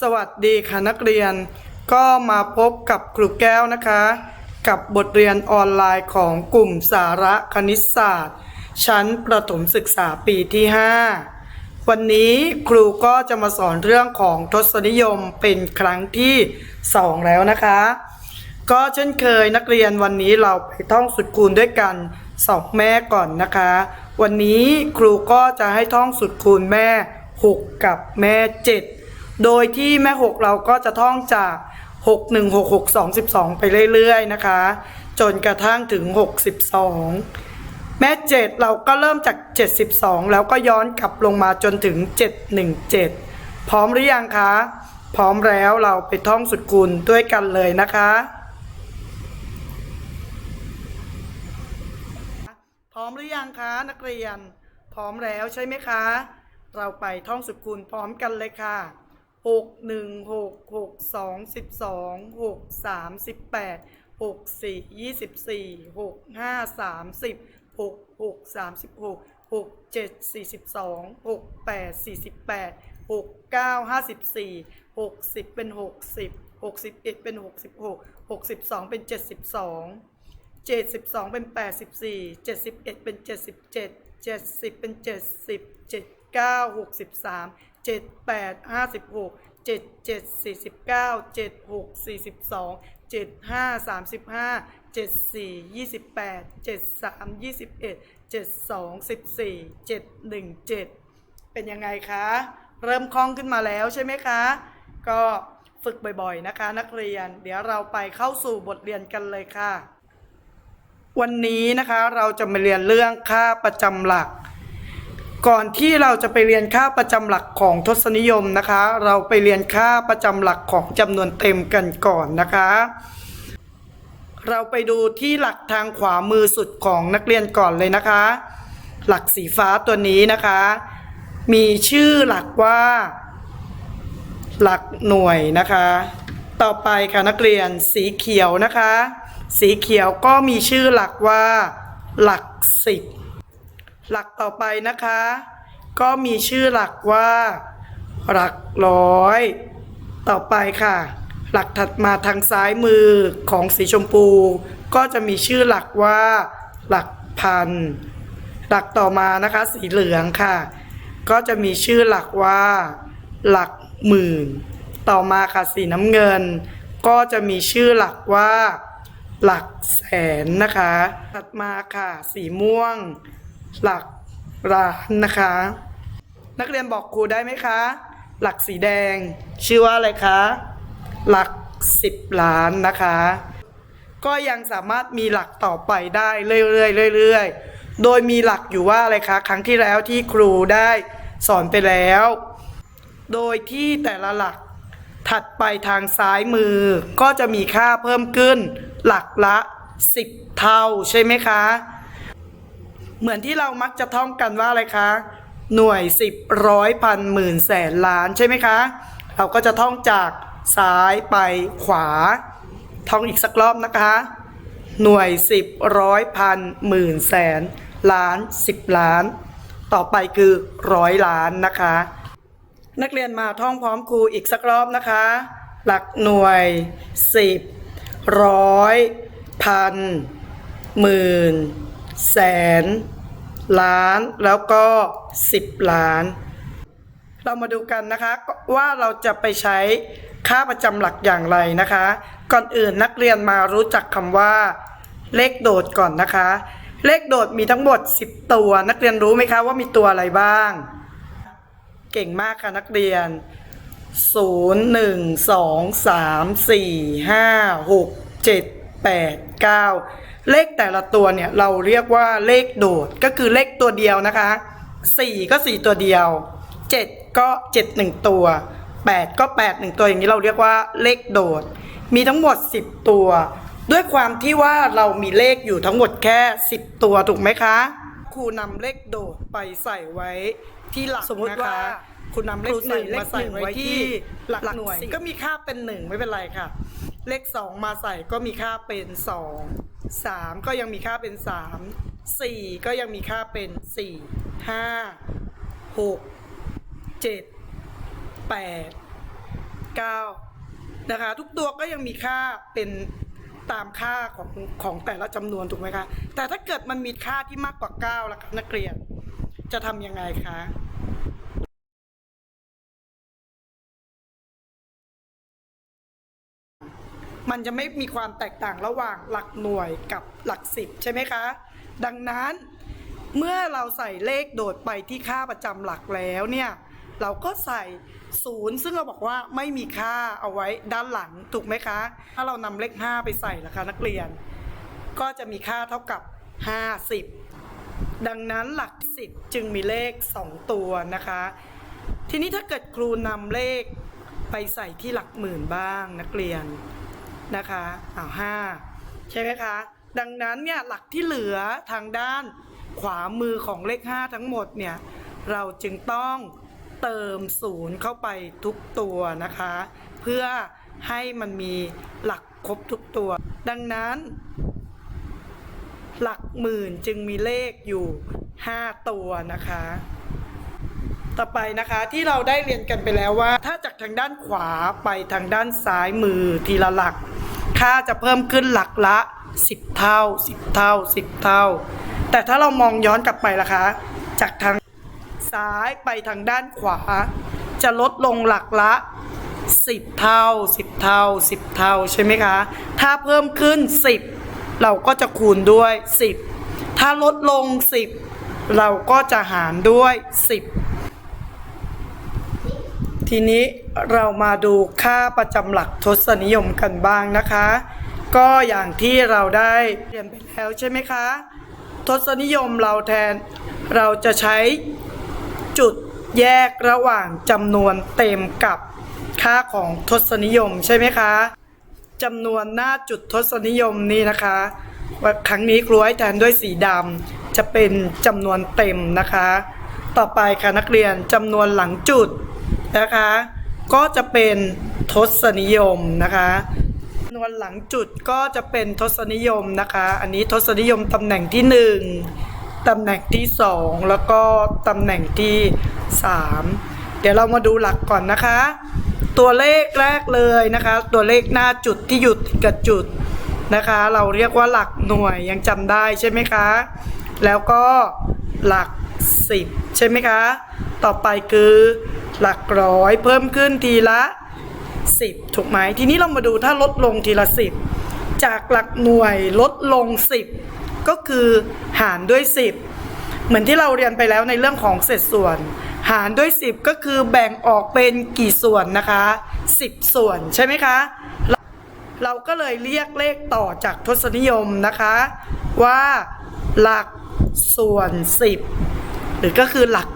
สวัสดีค่ะนักเรียน ก็มาพบกับครูแก้วนะคะ กับบทเรียนออนไลน์ของกลุ่มสาระคณิตศาสตร์ ชั้นประถมศึกษาปีที่ 5 วันนี้ครูก็จะมาสอนเรื่องของทศนิยมเป็นครั้งที่ 2 แล้วนะคะ ก็เช่นเคยนักเรียนวันนี้เราไปท่องสุดคูณด้วยกันสองแม่ก่อนนะคะ วันนี้ครูก็จะให้ท่องสุดคูณแม่ 6 กับแม่ 7 โดยที่แม่6เราก็จะท่องจาก 6 1 6 6 2 12 ไปเรื่อยๆนะคะ จนกระทั่งถึง 62 แม่7เราก็เริ่มจาก 72 แล้วก็ย้อนกลับลงมาจนถึง 717 พร้อมหรือยังคะ พร้อมแล้วเราไปท่องสุดคูณด้วยกันเลยนะคะพร้อมหรือยังคะนักเรียน พร้อมแล้วใช่ไหมคะ เราไปท่องสุดคูณพร้อมกันเลยค่ะ หกหนึ่งหกหกสองสิบสองหกสามสิบแปดหกสี่ยี่สิบสี่หกห้าสามสิบหกหกสามสิบหกหกเจ็ดสี่สิบสองหกแปดสี่สิบแปดหกเก้าห้าสิบสี่หกสิบเป็นหกสิบหกสิบเอ็ดเป็นหกสิบหกหกสิบสองเป็นเจ็ดสิบสองเจ็ดสิบสองเป็นแปดสิบสี่เจ็ดสิบเอ็ดเป็นเจ็ดสิบเจ็ดเจ็ดสิบเป็นเจ็ดสิบเจ็ดเก้าหกสิบสาม เจ็ดแปดห้าสิบหกเจ็ดเจ็ดสี่สิบเก้าเจ็ดหกสี่สิบสองเจ็ดห้าสามสิบห้าเจ็ดสี่ยี่สิบแปดเจ็ดสามยี่สิบเอ็ดเจ็ดสองสิบสี่เจ็ดหนึ่งเจ็ดเป็นยังไงคะ เริ่มคล่องขึ้นมาแล้วใช่ไหมคะ ก็ฝึกบ่อยๆนะคะ นักเรียน เดี๋ยวเราไปเข้าสู่บทเรียนกันเลยค่ะ วันนี้นะคะเราจะมาเรียนเรื่องค่าประจำหลัก ก่อนที่เราจะไปเรียนค่าประจำหลักของทศนิยมนะคะ เราไปเรียนค่าประจำหลักของจำนวนเต็มกันก่อนนะคะ เราไปดูที่หลักทางขวามือสุดของนักเรียนก่อนเลยนะคะ หลักสีฟ้าตัวนี้นะคะ มีชื่อหลักว่า หลักหน่วยนะคะ ต่อไปค่ะนักเรียนสีเขียวนะคะ สีเขียวก็มีชื่อหลักว่า หลักสิบ หลักต่อไปนะคะ ก็มีชื่อหลักว่า หลักร้อย ต่อไปค่ะ หลักถัดมาทางซ้ายมือของสีชมพู ก็จะมีชื่อหลักว่า หลักพัน หลักต่อมานะคะสีเหลืองค่ะ ก็จะมีชื่อหลักว่า หลักหมื่น ต่อมาค่ะสีน้ำเงิน ก็จะมีชื่อหลักว่า หลักแสนนะคะ ถัดมาค่ะ สีม่วง หลักล้านนะคะ นักเรียนบอกครูได้ไหมคะ หลักสีแดง ชื่อว่าอะไรคะ หลักสิบล้านนะคะ ก็ยังสามารถมีหลักต่อไปได้เรื่อยๆเรื่อยๆ โดยมีหลักอยู่ว่าอะไรคะ ครั้งที่แล้วที่ครูได้สอนไปแล้ว โดยที่แต่ละหลักถัดไปทางซ้ายมือก็จะมีค่าเพิ่มขึ้น หลักละ 10 เท่าใช่ไหมคะ เหมือนที่เรามักจะท่องกันว่าอะไรคะ หน่วยสิบร้อยพันหมื่นแสนล้านใช่ไหมคะ เราก็จะท่องจากซ้ายไปขวา ท่องอีกสักรอบนะคะ หน่วยสิบร้อยพันหมื่นแสนล้านสิบล้าน ต่อไปคือร้อยล้านนะคะ นักเรียนมาท่องพร้อมครูอีกสักรอบนะคะ หลักหน่วยสิบร้อยพันหมื่น แสน ล้านแล้วก็สิบล้าน เรามาดูกันนะคะว่าเราจะไปใช้ค่าประจำหลักอย่างไรนะคะ ก่อนอื่นนักเรียนมารู้จักคำว่า เลขโดดก่อนนะคะ เลขโดดมีทั้งหมด 10 ตัว นักเรียนรู้ไหมคะว่ามีตัวอะไรบ้าง เก่งมากค่ะนักเรียน 0 1 2 3 4 5 6 7 8 9 เลขแต่ละตัวเนี่ยเราเรียกว่าเลขโดดก็คือเลขตัวเดียวนะคะ4ก็ 4 ตัวเดียว 7 ก็ 7 1 ตัว 8 ก็ 8 1 ตัวอย่างนี้เราเรียกว่าเลขโดด มีทั้งหมด 10 ตัว ด้วยความที่ว่าเรามีเลขอยู่ทั้งหมดแค่ 10 ตัวถูกไหมคะครูนำเลขโดดไปใส่ไว้ที่หลักสมมุติว่านะคะคุณนำเลขหนึ่งมาใส่ไว้ที่หลักหน่วยหลักสิบก็มีค่าเป็นหนึ่งไม่เป็นไรค่ะ เลขสองมาใส่ก็มีค่าเป็นสอง สามก็ยังมีค่าเป็นสามสี่ก็ยังมีค่าเป็นสี่ห้าหกเจ็ดแปด9นะคะ ทุกตัวก็ยังมีค่าเป็นตามค่าของของแต่ละจำนวนถูกไหมคะ แต่ถ้าเกิดมันมีค่าที่มากกว่า 9 ล่ะคะนักเรียนจะทำยังไงคะ มันจะไม่มีความแตกต่างระหว่างหลักหน่วยกับหลักสิบใช่ไหมคะ ดังนั้นเมื่อเราใส่เลขโดดไปที่ค่าประจำหลักแล้วเนี่ยเราก็ใส่ศูนย์ซึ่งเราบอกว่าไม่มีค่าเอาไว้ด้านหลังถูกไหมคะ ถ้าเรานำเลข 5 ไปใส่ล่ะคะนักเรียน ก็จะมีค่าเท่ากับ 50 ดังนั้นหลัก 10 จึงมีเลข 2 ตัวนะคะ ทีนี้ถ้าเกิดครูนำเลขไปใส่ที่หลักหมื่นบ้างนักเรียน นะคะอ้าวห้าใช่ไหมคะ ดังนั้นเนี่ยหลักที่เหลือทางด้านขวามือของเลข 5 ทั้งหมดเนี่ยเราจึงต้องเติมศูนย์เข้าไปทุกตัวนะคะ เพื่อให้มันมีหลักครบทุกตัว ดังนั้น หลักหมื่นจึงมีเลขอยู่ 5 ตัวนะคะ ต่อไปนะคะที่เราได้เรียนกันไปแล้วว่า ถ้าจากทางด้านขวาไปทางด้านซ้ายมือทีละหลัก ค่าจะเพิ่มขึ้นหลักละ 10 เท่า 10 เท่า 10 เท่า แต่ถ้าเรามองย้อนกลับไปล่ะคะ จากทางซ้ายไปทางด้านขวา จะลดลงหลักละ 10 เท่า 10 เท่า 10 เท่าใช่ไหมคะ ถ้าเพิ่มขึ้น 10 เราก็จะคูณด้วย 10 ถ้าลดลง 10 เราก็จะหารด้วย 10 ทีนี้เรามาดูค่าประจำหลักทศนิยมกันบ้างนะคะ ก็อย่างที่เราได้เรียนไปแล้วใช่ไหมคะ ทศนิยมเราแทนเราจะใช้จุดแยกระหว่างจำนวนเต็มกับค่าของทศนิยมใช่ไหมคะจำนวนหน้าจุดทศนิยมนี่นะคะว่าครั้งนี้ครูให้แทนด้วยสีดำจะเป็นจำนวนเต็มนะคะ ต่อไปค่ะนักเรียนจำนวนหลังจุด นะคะ ก็จะเป็นทศนิยมนะคะจำนวนหลังจุดก็จะเป็นทศนิยมนะคะ อันนี้ทศนิยมตำแหน่งที่ 1ตำแหน่งที่ 2 แล้วก็ตำแหน่งที่ 3 เดี๋ยวเรามาดูหลักก่อนนะคะ ตัวเลขแรกเลยนะคะ ตัวเลขหน้าจุดที่หยุดกับจุดนะคะ เราเรียกว่าหลักหน่วยยังจำได้ใช่ไหมคะ แล้วก็หลัก 10 ใช่ไหมคะ ต่อไปคือ หลักร้อย เพิ่มขึ้นทีละ 10 ถูกไหมทีนี้เรามาดูถ้าลดลงทีละ 10 จากหลักหน่วยลดลง 10 ก็คือหารด้วย 10 เหมือนที่เราเรียนไปแล้วในเรื่องของเศษส่วน หารด้วย 10 ก็คือแบ่งออกเป็นกี่ส่วนนะคะ 10 ส่วนใช่ไหมคะเราก็เลยเรียกเลขต่อจากทศนิยมนะคะ ว่าหลักส่วน 10 หรือก็คือหลัก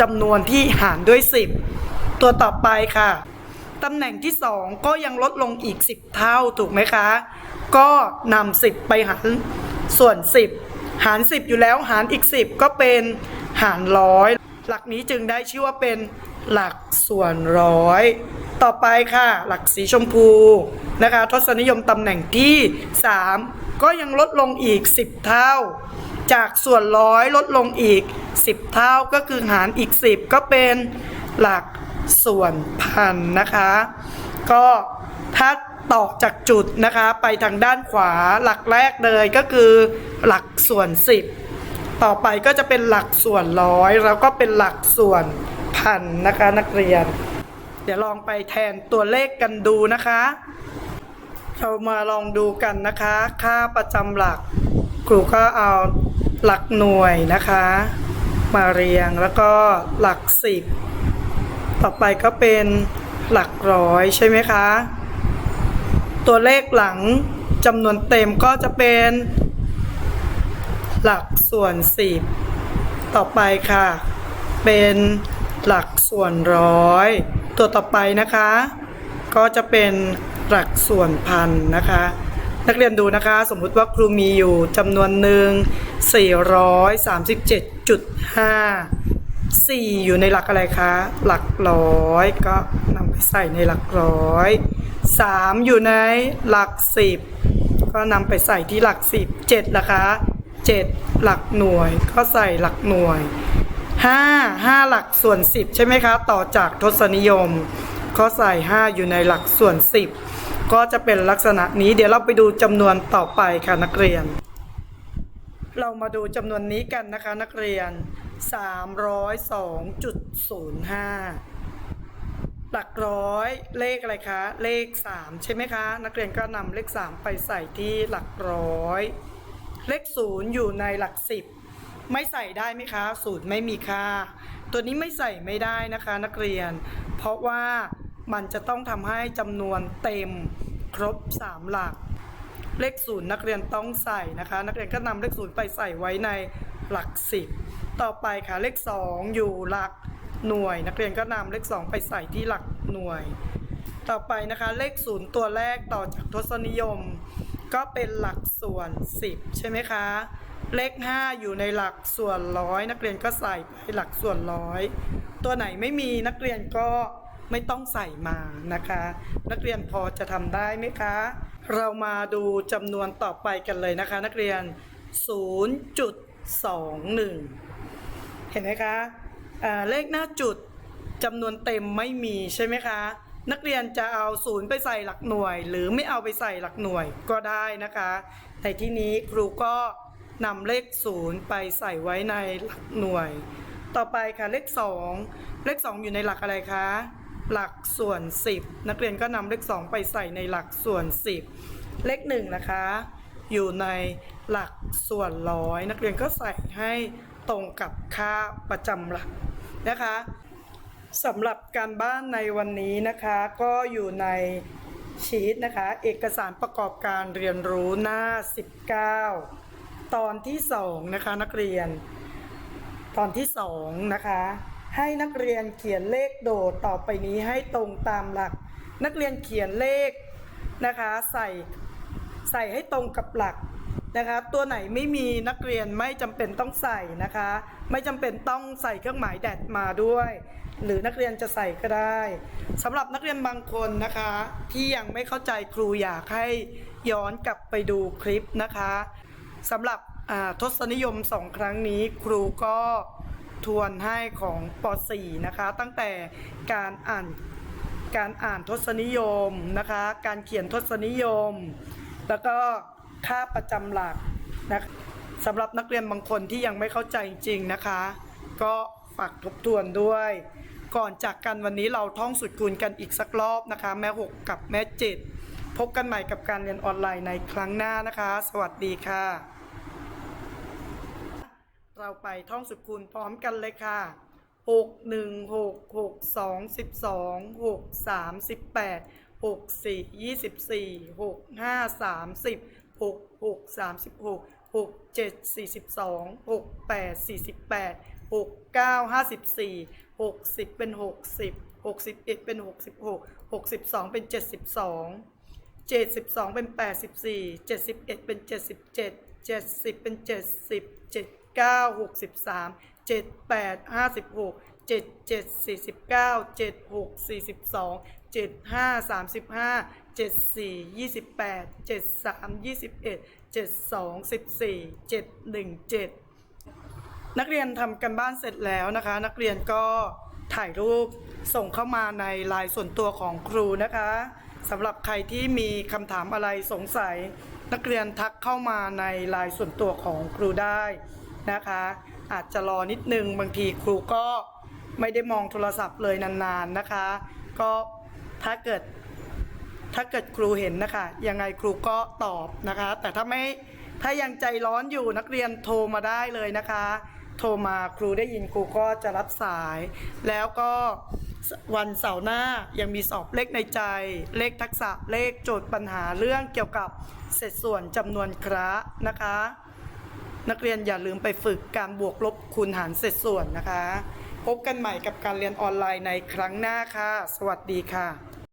จำนวนที่หารด้วย 10 ตัวต่อไปค่ะตำแหน่งที่ 2 ก็ยังลดลงอีก 10 เท่าถูกไหมคะ ก็นำ10 ไปหารส่วน 10 หาร 10 อยู่แล้วหารอีก 10 ก็เป็นหารร้อยหลักนี้จึงได้ชื่อว่าเป็นหลักส่วนร้อย ต่อไปค่ะ หลักสีชมพูนะคะ ทศนิยมตำแหน่งที่ 3 ก็ยังลดลงอีก 10 เท่า จากส่วนร้อยลดลงอีก 10 เท่าก็คือหารอีก 10 ก็เป็นหลักส่วนพันนะคะ ก็ถ้าต่อจากจุดนะคะไปทางด้านขวาหลักแรกเลยก็คือหลักส่วน 10 ต่อไปก็จะเป็นหลักส่วนร้อยแล้วก็เป็นหลักส่วนพันนะคะนักเรียน เดี๋ยวลองไปแทนตัวเลขกันดูนะคะ เรามาลองดูกันนะคะ ค่าประจำหลักครูก็เอา หลักหน่วยนะคะ มาเรียงแล้วก็หลักสิบต่อไปก็เป็นหลักร้อยใช่ไหมคะ ตัวเลขหลังจำนวนเต็มก็จะเป็น หลักส่วนสิบต่อไปค่ะ เป็นหลักส่วนร้อย ตัวต่อไปนะคะ ก็จะเป็นหลักส่วนพันนะคะ นักเรียนดูนะคะ สมมุติว่าครูมีอยู่จำนวนหนึ่ง437.5 4 อยู่ในหลักอะไรคะ หลักร้อยก็นำไปใส่ในหลักร้อย 3 อยู่ในหลัก 10 ก็นำไปใส่ที่หลัก 10 7ละคะ 7 หลักหน่วยก็ใส่หลักหน่วย 5 5 หลักส่วน 10 ใช่ไหมคะ ต่อจากทศนิยมข้อใส่ 5 อยู่ในหลักส่วน 10 ก็จะเป็นลักษณะนี้เดี๋ยวเราไปดูจำนวนต่อไปค่ะนักเรียน เรามาดูจำนวนนี้กันนะคะนักเรียน 302.05 หลักร้อยเลขอะไรคะ เลข 3 ใช่ไหมคะ นักเรียนก็นำเลข 3 ไปใส่ที่หลักร้อย เลข 0 อยู่ในหลัก 10 ไม่ใส่ได้ไหมคะศูนย์ไม่มีค่า ตัวนี้ไม่ใส่ไม่ได้นะคะนักเรียน เพราะว่า มันจะต้องทำให้จำนวนเต็มครบ 3 หลัก เลขศูนย์นักเรียนต้องใส่นะคะ นักเรียนก็นำเลขศูนย์ไปใส่ไว้ในหลักสิบต่อไปค่ะเลขสองอยู่หลักหน่วย นักเรียนก็นำเลขสองไปใส่ที่หลักหน่วย ต่อไปนะคะเลขศูนย์ตัวแรกต่อจากทศนิยม ก็เป็นหลักส่วน 10 ใช่ไหมคะเลข 5 อยู่ในหลักส่วนร้อยนักเรียนก็ใส่ไปหลักส่วนร้อยตัวไหนไม่มีนักเรียนก็ ไม่ต้องใส่มานะคะ นักเรียนพอจะทำได้ไหมคะ เรามาดูจำนวนต่อไปกันเลยนะคะ นักเรียน 0.21 เห็นไหมคะอ่าเลขหน้าจุดจำนวนเต็มไม่มีใช่ไหมคะนักเรียนจะเอาศูนย์ไปใส่หลักหน่วย หรือไม่เอาไปใส่หลักหน่วยก็ได้นะคะ ในที่นี้ครูก็นำเลขศูนย์ไปใส่ไว้ในหลักหน่วย ต่อไปค่ะเลขสองเลขสองอยู่ในหลักอะไรคะ หลักส่วน 10 นักเรียนก็นำเลข 2 ไปใส่ในหลักส่วน 10 เลข1นะคะ อยู่ในหลักส่วนร้อย นักเรียนก็ใส่ให้ตรงกับค่าประจำหลักนะคะสำหรับการบ้านในวันนี้นะคะก็อยู่ในชีตนะคะ เอกสารประกอบการเรียนรู้หน้า 19 ตอนที่ 2 นะคะนักเรียน ตอนที่สองนะคะ ให้นักเรียนเขียนเลขโดดต่อไปนี้ให้ตรงตามหลัก นักเรียนเขียนเลขนะคะใส่ใส่ให้ตรงกับหลักนะคะตัวไหนไม่มีนักเรียนไม่จำเป็นต้องใส่นะคะ ไม่จำเป็นต้องใส่เครื่องหมายแดดมาด้วย หรือนักเรียนจะใส่ก็ได้สำหรับนักเรียนบางคนนะคะ ที่ยังไม่เข้าใจครูอยากให้ย้อนกลับไปดูคลิปนะคะสำหรับทศนิยมสองครั้งนี้ครูก็ ทวนให้ของป .4 นะคะ ตั้งแต่การอ่านการอ่านทศนิยมนะคะ การเขียนทศนิยม แล้วก็ค่าประจำหลักนะสำหรับนักเรียนบางคนที่ยังไม่เข้าใจจริงนะคะ ก็ฝากทบทวนด้วย ก่อนจากกันวันนี้เราท่องสุดคูณกันอีกสักรอบนะคะ แม่ 6 กับแม่ 7 พบกันใหม่กับการเรียนออนไลน์ในครั้งหน้านะคะ สวัสดีค่ะ เราไปท่องสุดคูณพร้อมกันเลยค่ะ 6 1 6 6 2 12 6 3 18 6 4 24 6 5 30 6 6 36 6 7 42 6 8 48 6 9 54 60 เป็น 60 61 เป็น 66 62 เป็น 72 72 เป็น 84 71 เป็น 77 70 เป็น 70 9 63 78 56 77 49 76 42 75 35 74 28 73 21 72 14 717 นักเรียนทำกันบ้านเสร็จแล้วนะคะ นักเรียนก็ถ่ายรูปส่งเข้ามาในไลน์ส่วนตัวของครูนะคะสำหรับใครที่มีคำถามอะไรสงสัย นักเรียนทักเข้ามาในไลน์ส่วนตัวของครูได้ นะคะ อาจจะรอนิดนึงบางทีครูก็ไม่ได้มองโทรศัพท์เลยนานๆนะคะ ก็ถ้าเกิดถ้าเกิดครูเห็นนะคะ ยังไงครูก็ตอบนะคะ แต่ถ้าไม่ถ้ายังใจร้อนอยู่นักเรียนโทรมาได้เลยนะคะ โทรมาครูได้ยินครูก็จะรับสาย แล้วก็วันเสาร์หน้ายังมีสอบเลขในใจ เลขทักษะเลขโจทย์ปัญหาเรื่องเกี่ยวกับเศษส่วนจำนวนคระนะคะ นักเรียนอย่าลืมไปฝึกการบวกลบคูณหารเศษส่วนนะคะ พบกันใหม่กับการเรียนออนไลน์ในครั้งหน้าค่ะ สวัสดีค่ะ